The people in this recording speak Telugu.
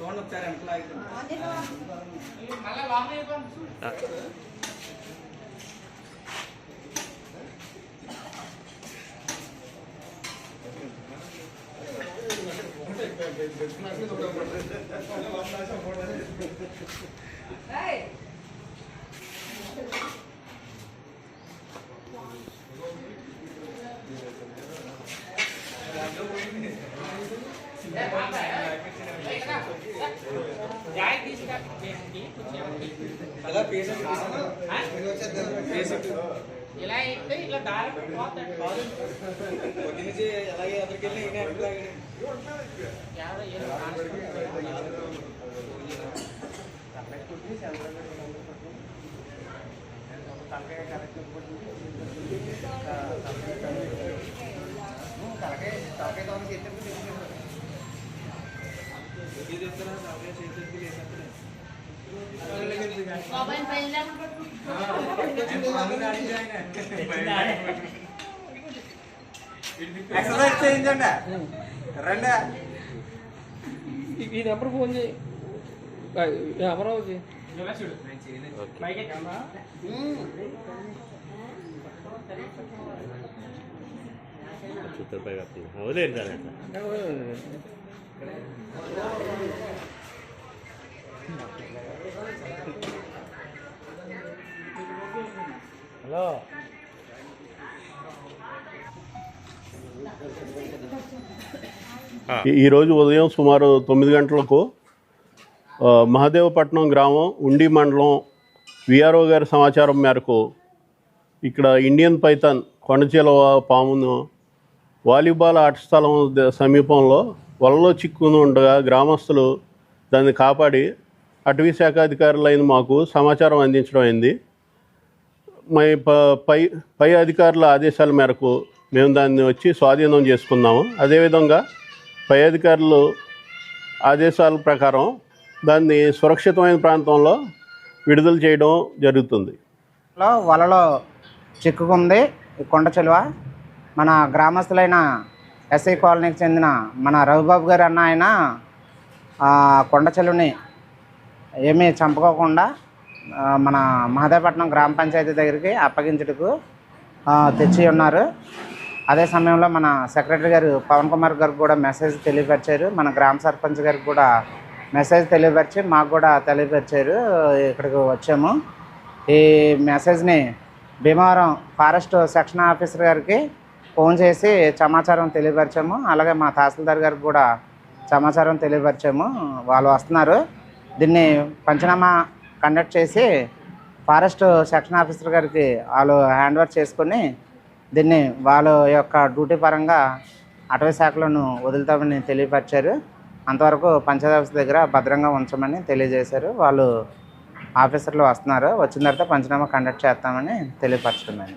చూడండి ఒకసారి ఎంప్లాయీ Yeah, I'm back. ఇలా అయితే ఇలా దారి పోతాడు ఎవరో ఏదో మొబైల్ పైన ఎక్సర్సైజ్ చేయించండి. రండి. ఈ నెంబర్ ఫోన్ చేయి. అమరావతి. వదిలేదు సార్ హలో. ఈ- ఈరోజు ఉదయం సుమారు తొమ్మిది గంటలకు మహదేవపట్నం గ్రామం ఉండి మండలం విఆర్ఓ గారి సమాచారం మేరకు ఇక్కడ ఇండియన్ పైథాన్ కొండచీల పామును వాలీబాల్ ఆట స్థలం సమీపంలో వలలో చిక్కుని ఉండగా గ్రామస్తులు దాన్ని కాపాడి అటవీ శాఖ అధికారులైన మాకు సమాచారం అందించడం అయింది. మై ప- పై పై అధికారుల ఆదేశాల మేరకు మేము దాన్ని వచ్చి స్వాధీనం చేసుకున్నాము. అదేవిధంగా పై అధికారులు ఆదేశాల ప్రకారం దాన్ని సురక్షితమైన ప్రాంతంలో విడుదల చేయడం జరుగుతుంది. వలలో చిక్కుకుంది కొండ చెలువ. మన గ్రామస్తులైన ఎస్ఐ కాలనీకి చెందిన మన రవిబాబు గారు అన్న ఆయన కొండచెలుని ఏమీ చంపుకోకుండా మన మహదేవపట్నం గ్రామ పంచాయతీ దగ్గరికి అప్పగించుటకు తెచ్చి ఉన్నారు. అదే సమయంలో మన సెక్రటరీ గారు పవన్ కుమార్ గారికి కూడా మెసేజ్ తెలియపరిచారు. మన గ్రామ సర్పంచ్ గారికి కూడా మెసేజ్ తెలియపరిచి మాకు కూడా తెలియపరిచారు. ఇక్కడికి వచ్చాము. ఈ మెసేజ్ని భీమవరం ఫారెస్ట్ సెక్షన్ ఆఫీసర్ గారికి ఫోన్ చేసి సమాచారం తెలియపరిచాము. అలాగే మా తహసీల్దార్ గారికి కూడా సమాచారం తెలియపరిచాము. వాళ్ళు వస్తున్నారు. దీన్ని పంచనామా కండక్ట్ చేసి ఫారెస్ట్ సెక్షన్ ఆఫీసర్ గారికి వాళ్ళు హ్యాండ్ ఓవర్ చేసుకొని దీన్ని వాళ్ళ యొక్క డ్యూటీ పరంగా అటవీ శాఖలను వదులుతామని తెలియపరిచారు. అంతవరకు పంచాయతీ ఆఫీస్ దగ్గర భద్రంగా ఉంచమని తెలియజేశారు. వాళ్ళు ఆఫీసర్లు వస్తున్నారు. వచ్చిన తర్వాత పంచనామా కండక్ట్ చేస్తామని తెలియపరచుకున్నాను